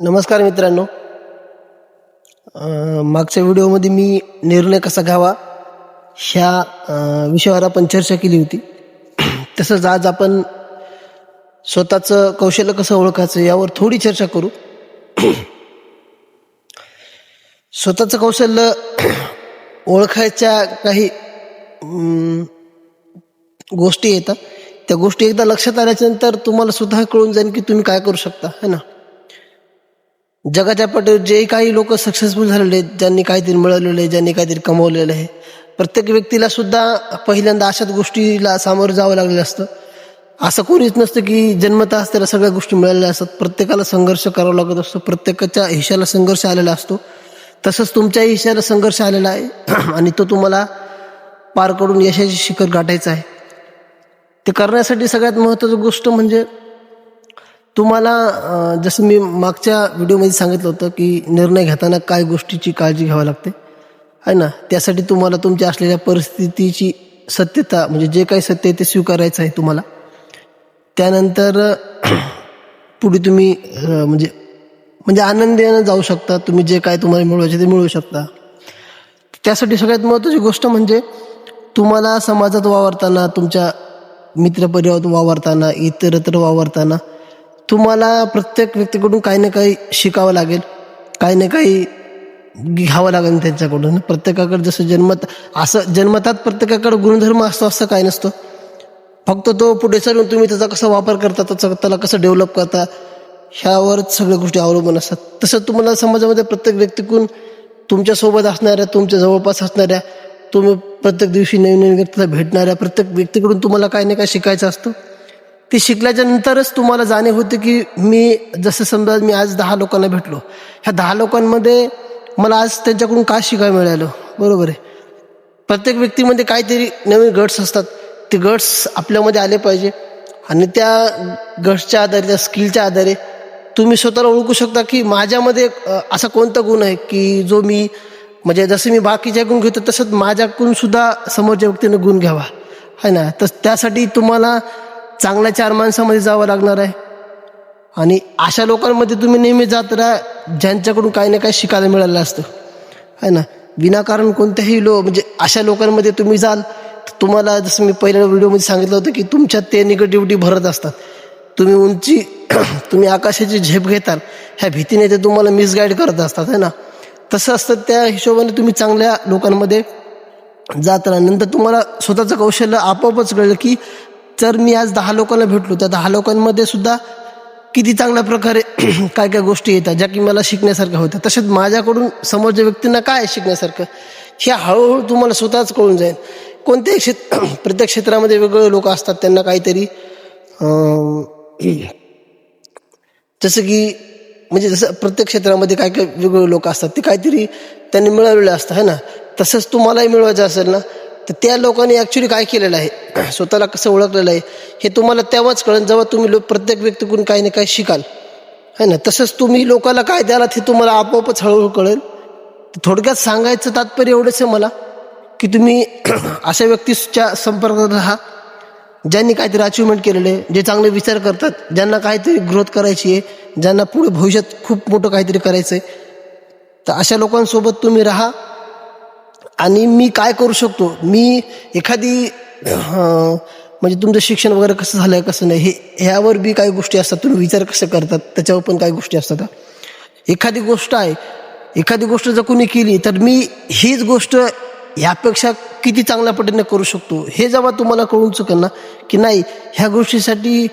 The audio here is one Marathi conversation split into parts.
नमस्कार मित्रांनो. मागच्या व्हिडिओमध्ये मी निर्णय कसा घ्यावा ह्या विषयावर आपण चर्चा केली होती. तसंच आज आपण स्वतःचं कौशल्य कसं ओळखायचं यावर थोडी चर्चा करू. स्वतःचं कौशल्य ओळखायच्या काही गोष्टी येतात. त्या गोष्टी एकदा लक्षात आल्याच्यानंतर तुम्हाला स्वतः कळून जाईल की तुम्ही काय करू शकता है ना? जगाच्या पाठीवर जे काही लोक सक्सेसफुल झालेले आहेत ज्यांनी काहीतरी मिळवलेलं आहे ज्यांनी काहीतरी कमवलेलं आहे प्रत्येक व्यक्तीला सुद्धा पहिल्यांदा अशाच गोष्टीला सामोरं जावं लागलेलं असतं. असं कोणीच नसतं की जन्मताच त्याला सगळ्या गोष्टी मिळालेल्या असतात. प्रत्येकाला संघर्ष करावा लागत असतो. प्रत्येकाच्या हिशाला संघर्ष आलेला असतो. तसंच तुमच्याही हिशाला संघर्ष आलेला आहे. आणि तो तुम्हाला पार करून यशाची शिखर गाठायचं आहे. ते करण्यासाठी सगळ्यात महत्त्वाची गोष्ट म्हणजे तुम्हाला जसं मी मागच्या व्हिडिओमध्ये सांगितलं होतं की निर्णय घेताना काय गोष्टीची काळजी घ्यावी लागते आहे ना? त्यासाठी तुम्हाला तुमच्या असलेल्या परिस्थितीची सत्यता म्हणजे जे काही सत्य आहे ते स्वीकारायचं आहे तुम्हाला. त्यानंतर पुढे तुम्ही म्हणजे म्हणजे आनंदानं जाऊ शकता तुम्ही जे काय तुम्हाला मिळवायचे ते मिळवू शकता. त्यासाठी सगळ्यात महत्त्वाची गोष्ट म्हणजे तुम्हाला समाजात वावरताना तुमच्या मित्रपरिवारात वावरताना इतरत्र वावरताना तुम्हाला प्रत्येक व्यक्तीकडून काही ना काही शिकावं लागेल. काही ना काही घ्यावं लागेल त्यांच्याकडून. प्रत्येकाकडे जसं जन्मत असं जन्मतात प्रत्येकाकडे गुणधर्म असतो असं काही नसतं. फक्त तो पुढे चालून तुम्ही त्याचा कसा वापर करता त्याचा त्याला कसं डेव्हलप करता ह्यावरच सगळ्या गोष्टी अवलंबून असतात. तसं तुम्हाला समाजामध्ये प्रत्येक व्यक्तीकडून तुमच्यासोबत असणाऱ्या तुमच्या जवळपास असणाऱ्या तुम्ही प्रत्येक दिवशी नवीन नवीन व्यक्तीला भेटणाऱ्या प्रत्येक व्यक्तीकडून तुम्हाला काही ना काही शिकायचं असतं. ते शिकल्याच्या नंतरच तुम्हाला जाणीव होते की मी जसं समजा मी आज दहा लोकांना भेटलो ह्या दहा लोकांमध्ये मला आज त्यांच्याकडून काय शिकायला मिळालं? बरोबर आहे. प्रत्येक व्यक्तीमध्ये काहीतरी नवीन गट्स असतात. ते गट्स आपल्यामध्ये आले पाहिजे. आणि त्या गट्सच्या आधारे त्या स्किलच्या आधारे तुम्ही स्वतःला ओळखू शकता की माझ्यामध्ये असा कोणता गुण आहे की जो मी म्हणजे जसं मी बाकीच्या गुण घेतो तसंच माझ्याकडून सुद्धा समोरच्या व्यक्तीनं गुण घ्यावा. है ना? तर त्यासाठी तुम्हाला चांगल्या चार माणसामध्ये जावं लागणार आहे. आणि अशा लोकांमध्ये तुम्ही नेहमी जात राहा ज्यांच्याकडून काही ना काही शिकायला मिळालं असतं. आहे ना? विनाकारण कोणत्याही लो म्हणजे अशा लोकांमध्ये तुम्ही जाल तर तुम्हाला जसं मी पहिल्या व्हिडिओमध्ये सांगितलं होतं की तुमच्यात ते निगेटिव्हिटी भरत असतात. तुम्ही उंची तुम्ही आकाशाची झेप घेताल ह्या भीतीने ते तुम्हाला मिसगाईड करत असतात है ना? तसं असतं त्या हिशोबाने तुम्ही चांगल्या लोकांमध्ये जात राहा. नंतर तुम्हाला स्वतःचं कौशल्य आपोआपच कळलं की जर मी आज दहा लोकांना भेटलो त्या दहा लोकांमध्ये सुद्धा किती चांगल्या प्रकारे काय काय गोष्टी येतात ज्या की मला शिकण्यासारख्या होत्या तसेच माझ्याकडून समोरच्या व्यक्तींना काय शिकण्यासारखं हे हळूहळू तुम्हाला स्वतःच कळून जाईल. कोणत्याही क्षेत्र प्रत्येक क्षेत्रामध्ये वेगवेगळे लोक असतात त्यांना काहीतरी जसं की म्हणजे जसं प्रत्येक क्षेत्रामध्ये काय काय वेगवेगळे लोक असतात ते काहीतरी त्यांनी मिळवलेलं असतं है ना? तसंच तुम्हालाही मिळवायचं असेल ना तर त्या लोकांनी ॲक्च्युली काय केलेलं आहे? स्वतःला कसं ओळखलेलं आहे? हे तुम्हाला तेव्हाच कळेल जेव्हा तुम्ही लोक प्रत्येक व्यक्तीकडून काही ना काही शिकाल. है ना? तसंच तुम्ही लोकांना काय द्यालात हे तुम्हाला आपोआपच हळूहळू कळेल. थोडक्यात सांगायचं तात्पर्य एवढंच आहे मला की तुम्ही अशा व्यक्तीच्या संपर्कात राहा ज्यांनी काहीतरी अचिव्हमेंट केलेलं आहे जे चांगले विचार करतात ज्यांना काहीतरी ग्रोथ करायची आहे ज्यांना पुढे भविष्यात खूप मोठं काहीतरी करायचं आहे तर अशा लोकांसोबत तुम्ही राहा आणि मी काय करू शकतो? मी एखादी म्हणजे तुमचं शिक्षण वगैरे कसं झालं आहे कसं नाही हे ह्यावर बी काही गोष्टी असतात तुम्ही विचार कसे करतात? त्याच्यावर पण काही गोष्टी असतात एखादी गोष्ट आहे एखादी गोष्ट जर कोणी केली तर मी हीच गोष्ट ह्यापेक्षा किती चांगल्या पद्धतीने करू शकतो? हे जेव्हा तुम्हाला कळून चुकेल ना की नाही ह्या गोष्टीसाठी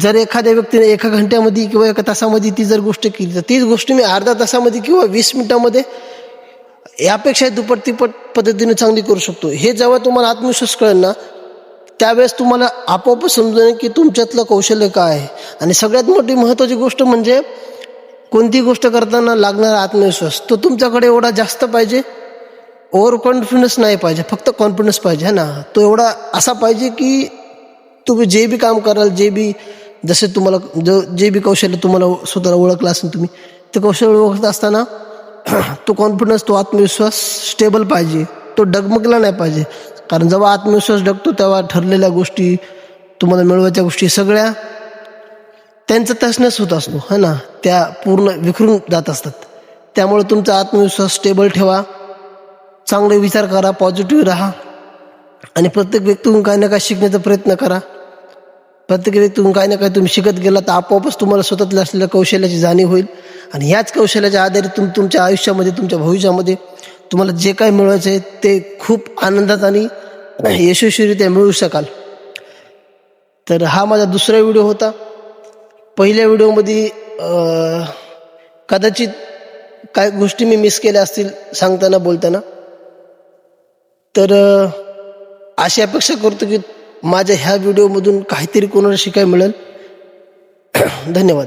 जर एखाद्या व्यक्तीने एका घंट्यामध्ये किंवा एका तासामध्ये ती जर गोष्ट केली तर तीच गोष्ट मी अर्धा तासामध्ये किंवा वीस मिनिटामध्ये यापेक्षा दुप्पट तिप्पट पद्धतीने चांगली करू शकतो. हे जेव्हा तुम्हाला आत्मविश्वास कळेल ना त्यावेळेस तुम्हाला आपोआप समजेल की तुमच्यातलं कौशल्य काय आहे. आणि सगळ्यात मोठी महत्त्वाची गोष्ट म्हणजे कोणती गोष्ट करताना लागणारा आत्मविश्वास. तो तुमच्याकडे एवढा जास्त पाहिजे ओव्हर कॉन्फिडन्स नाही पाहिजे फक्त कॉन्फिडन्स पाहिजे है ना? तो एवढा असा पाहिजे की तुम्ही जे बी काम कराल जे बी जसे तुम्हाला जो जे बी कौशल्य तुम्हाला स्वतःला ओळखलं असेल तुम्ही ते कौशल्य ओळखत असताना तो कॉन्फिडन्स तो आत्मविश्वास स्टेबल पाहिजे. तो डगमगला नाही पाहिजे. कारण जेव्हा आत्मविश्वास डगतो तेव्हा ठरलेल्या गोष्टी तुम्हाला मिळवायच्या गोष्टी सगळ्या त्यांचा तसनस होत असतो. है ना? त्या पूर्ण विखरून जात असतात. त्यामुळे तुमचा आत्मविश्वास स्टेबल ठेवा. चांगले विचार करा पॉझिटिव्ह राहा. आणि प्रत्येक व्यक्तीहून काही ना काही शिकण्याचा प्रयत्न करा. प्रत्येक व्यक्तीहून काही ना काही तुम्ही शिकत गेला तर आपोआपच तुम्हाला स्वतःतल्या असलेल्या कौशल्याची जाणीव होईल. आणि ह्याच कौशल्याच्या आधारे तुम तुमच्या आयुष्यामध्ये तुमच्या भविष्यामध्ये तुम्हाला जे काही मिळवायचं आहे ते खूप आनंदात आणि यशस्वीरित्या मिळवू शकाल. तर हा माझा दुसरा व्हिडिओ होता. पहिल्या व्हिडिओमध्ये कदाचित काय गोष्टी मी मिस केल्या असतील सांगताना बोलताना. तर अशी अपेक्षा करतो की माझ्या ह्या व्हिडिओमधून काहीतरी कोणाला शिकायला मिळेल. धन्यवाद.